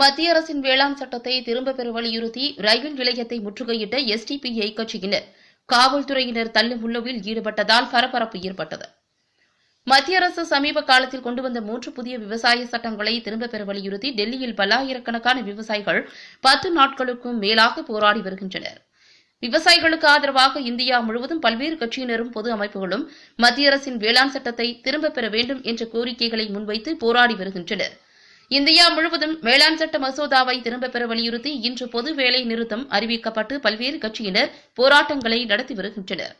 மத்திய அரசின் வேளாண் சட்டத்தை திரும்பப் பெற வலியுறுத்தி ரயில் நிலையத்தை முற்றுகையிட்ட எஸ்டிபிஐ கட்சியினர். காவல்துறையினர் தள்ளுமுள்ளவில் ஈடுபட்டதால் பரபரப்பு ஏற்பட்டது. மத்திய அரசு சமீப காலத்தில் கொண்டு வந்த மூன்று புதிய விவசாய சட்டங்களை திரும்பப் பெற வலியுறுத்தி டெல்லியில் பல்லாயிரக்கணக்கான விவசாயிகள் பத்து நாட்களுக்கும் மேலாக போராடி வருகின்றனர். விவசாயிகளுக்கு ஆதரவாக இந்தியா முழுவதும் பல்வேறு கட்சியினரும் பொது அமைப்புகளும் மத்திய அரசின் வேளாண் சட்டத்தை திரும்பப் பெற வேண்டும் என்ற கோரிக்கைகளை முன்வைத்து போராடி வருகின்றனர். இந்தியா முழுவதும் வேளாண் சட்ட மசோதாவை திரும்பப் பெற வலியுறுத்தி இன்று பொது வேலை நிறுத்தம் அறிவிக்கப்பட்டு பல்வேறு கட்சியினர் போராட்டங்களை நடத்தி வருகின்றனர்.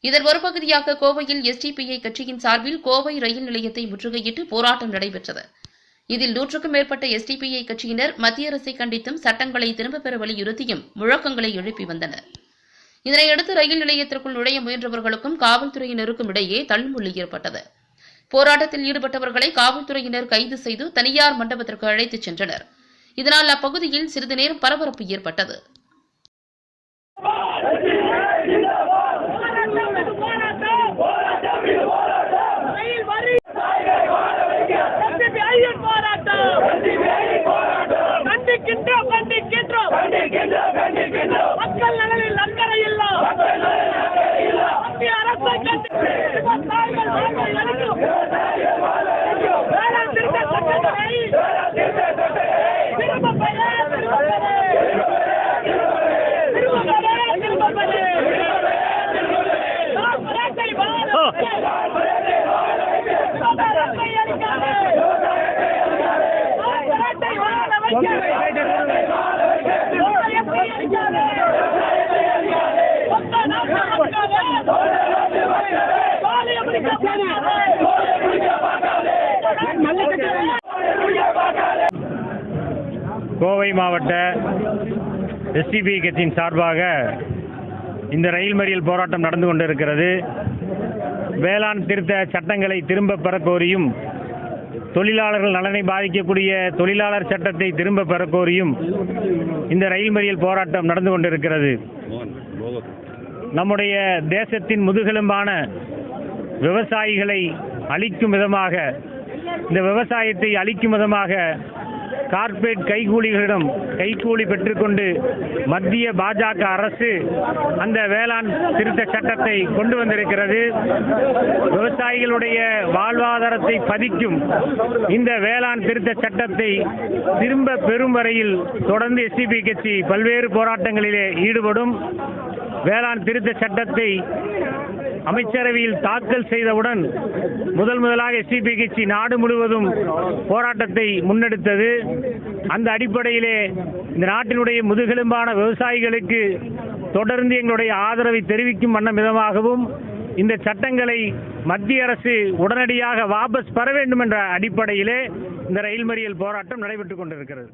இதன் ஒரு பகுதியாக கோவையில் எஸ்டிபிஐ கட்சியின் சார்பில் கோவை ரயில் நிலையத்தை முற்றுகையிட்டு போராட்டம் நடைபெற்றது. இதில் நூற்றுக்கும் மேற்பட்ட எஸ்டிபிஐ கட்சியினர் மத்திய அரசை கண்டித்தும் சட்டங்களை திரும்பப் பெற வலியுறுத்தியும் முழக்கங்களை எழுப்பி வந்தனர். இதனையடுத்து ரயில் நிலையத்திற்குள் நுழைய முயன்றவர்களுக்கும் காவல்துறையினருக்கும் இடையே தள்ளுமுள்ளி ஏற்பட்டது. போராட்டத்தில் ஈடுபட்டவர்களை காவல்துறையினர் கைது செய்து தனியார் மண்டபத்திற்கு அழைத்துச் சென்றனர். இதனால் அப்பகுதியில் சிறிது நேரம் பரபரப்பு ஏற்பட்டது கண்டிக்கின்றோம் கண்டிக்கின்றோம் மக்கள் நலனில் அக்கறை இல்லா மத்திய அரசை கண்டி விவசாயிகள் வாழ்வை அளிக்கும் வேளாண் திருத்த சட்டத்தை திரும்பப் பெற, திரும்பப் பெற. திரும்பப் பெற, திரும்பப் பெற. கார்ப்பரேட்டை வாழ வைக்க. விவசாயத்தை அழிக்காதே. கார்ப்பரேட்டை வாழ வைக்க. விவசாயத்தை அழிக்காதே. சொந்த நாட்டை அழிக்காதே. சாலையை பிடிக்க பார்க்காதே. நல்ல கட்சி கோவை மாவட்ட எஸ்டிபி கட்சியின் சார்பாக இந்த ரயில் மறியல் போராட்டம் நடந்து கொண்டிருக்கிறது. வேளாண் திருத்த சட்டங்களை திரும்ப பெற கோரியும் தொழிலாளர்கள் நலனை பாதிக்கக்கூடிய தொழிலாளர் சட்டத்தை திரும்ப பெற கோரியும் இந்த ரயில் மறியல் போராட்டம் நடந்து கொண்டிருக்கிறது. நம்முடைய தேசத்தின் முதுகெலும்பான விவசாயிகளை அழிக்கும் விதமாக இந்த விவசாயத்தை அழிக்கும் விதமாக கார்ப்பரேட் கைகூலிகளிடம் கைகூலி பெற்றுக்கொண்டு மத்திய பாஜக அரசு அந்த வேளாண் திருத்த சட்டத்தை கொண்டு வந்திருக்கிறது. விவசாயிகளுடைய வாழ்வாதாரத்தை பதிக்கும் இந்த வேளாண் திருத்த சட்டத்தை திரும்ப பெறும் வரையில் தொடர்ந்து எஸ்டிபி கட்சி பல்வேறு போராட்டங்களிலே ஈடுபடும். வேளாண் திருத்த சட்டத்தை அமைச்சரவையில் தாக்கல் செய்தவுடன் முதல் முதலாக எஸ்டிபி கட்சி நாடு முழுவதும் போராட்டத்தை முன்னெடுத்தது. அந்த அடிப்படையிலே இந்த நாட்டினுடைய முதுகெலும்பான விவசாயிகளுக்கு தொடர்ந்து எங்களுடைய ஆதரவை தெரிவிக்கும் வண்ணம் விதமாகவும் இந்த சட்டங்களை மத்திய அரசு உடனடியாக வாபஸ் பெற வேண்டும் என்ற அடிப்படையிலே இந்த ரயில் மறியல் போராட்டம் நடைபெற்றுக் கொண்டிருக்கிறது.